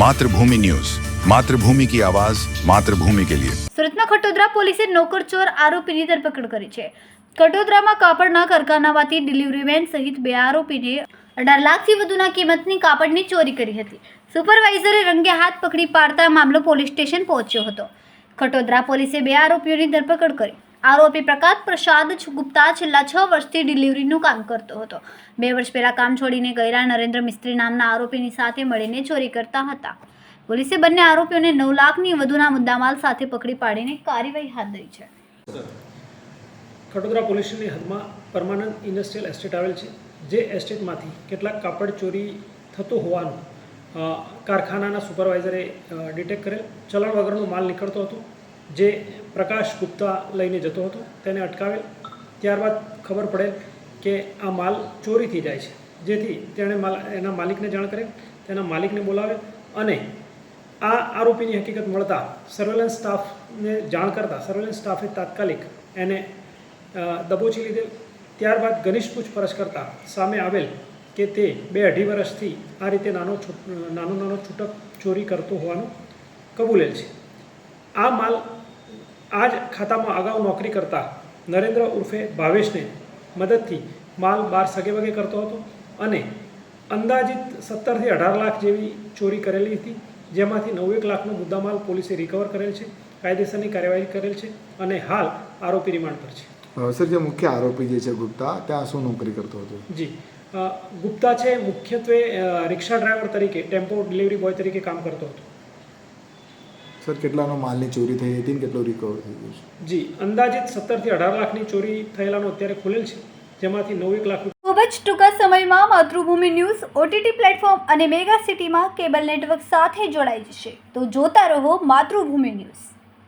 Mathrubhumi news Mathrubhumi કી આવાજ માતૃભૂમિ કે લિયે સુરતના ખટોદરા પોલીસે નોકરચોર આરોપીની ધરપકડ કરી છે. કટોદરામાં કાપડના કારખાનામાંથી ડિલિવરીમેન સહિત બે આરોપીને અઢાર લાખથી વધુના કિંમતની કાપડની ચોરી કરી હતી. સુપરવાઇઝરે રંગે હાથ પકડી પાડતા મામલો પોલીસ સ્ટેશન પહોંચ્યો હતો. ખટોદરા પોલીસે બે આરોપીઓની ધરપકડ કરી. આરોપી પ્રકાશ પ્રસાદ ગુપ્તા છેલ્લા છ વર્ષથી ડિલિવરીનું કામ કરતો હતો. બે વર્ષ પહેલા કામ છોડીને ગયેલા નરેન્દ્ર મિસ્ત્રી નામના આરોપીની સાથે મળીને ચોરી કરતા હતા. પોલીસે બંને આરોપીઓને નવ લાખની વધુના મુદ્દામાલ સાથે પકડી પાડીને કાર્યવાહી હાથ ધરી છે. ખટોદરા પોલીસ સ્ટેશનની હદમાં પરમાનન્ટ ઇન્ડસ્ટ્રીયલ એસ્ટેટ આવેલ છે, જે એસ્ટેટમાંથી કેટલાક કાપડ ચોરી થતું હોવાનું કારખાનાના સુપરવાઇઝરે ડિટેક્ટ કરેલ. ચલણ વગરનો માલ નીકળતો હતો. જે પ્રકાશ ગુપ્તા લઈને જતો હતો, તેને અટકાવેલ. ત્યારબાદ ખબર પડેલ કે આ માલ ચોરીથી જાય છે. જેથી તેણે માલ, એના માલિકને જાણ કરેલ, તેના માલિકને બોલાવે અને આ આરોપીની હકીકત મળતા સર્વેલન્સ સ્ટાફને જાણ કરતા સર્વેલન્સ સ્ટાફે તાત્કાલિક એને દબોચી લીધેલ. ત્યારબાદ ઘનિષ્ઠ પૂછપરછ કરતા સામે આવેલ કે તે બે અઢી વર્ષથી આ રીતે નાનો નાનો નાનો છૂટક ચોરી કરતો હોવાનું કબૂલેલ છે. આ માલ આ જ ખાતામાં અગાઉ નોકરી કરતા નરેન્દ્ર ઉર્ફે ભાવેશને મદદથી માલ બાર સગે વગે કરતો હતો અને અંદાજિત સત્તરથી અઢાર લાખ જેવી ચોરી કરેલી હતી જેમાંથી નવ્વેક લાખનો મુદ્દામાલ પોલીસે રિકવર કરેલ છે કાયદેસરની કાર્યવાહી કરેલ છે અને હાલ આરોપી રિમાન્ડ પર છે. સર જે મુખ્ય આરોપી જે છે ગુપ્તા ત્યાં શું નોકરી કરતો હતો? જી. ગુપ્તા છે મુખ્યત્વે રિક્ષા ડ્રાઈવર તરીકે ટેમ્પો ડિલિવરી બોય તરીકે કામ કરતો હતો. સર કેટલાનો માલની ચોરી થઈ હતી ને કેટલો રિકવર થઈ ગયો છે? જી અંદાજિત સત્તરથી અઢાર લાખની ચોરી થયેલાનો અત્યારે ખુલેલ છે જેમાંથી નવ્વેક લાખ ખૂબ જ ટૂંકા સમયમાં માતૃભૂમિ ન્યૂઝ ઓટીટી પ્લેટફોર્મ અને મેગા સિટીમાં કેબલ નેટવર્ક સાથે જોડાઈ જશે. તો જોતા રહો માતૃભૂમિ ન્યૂઝ.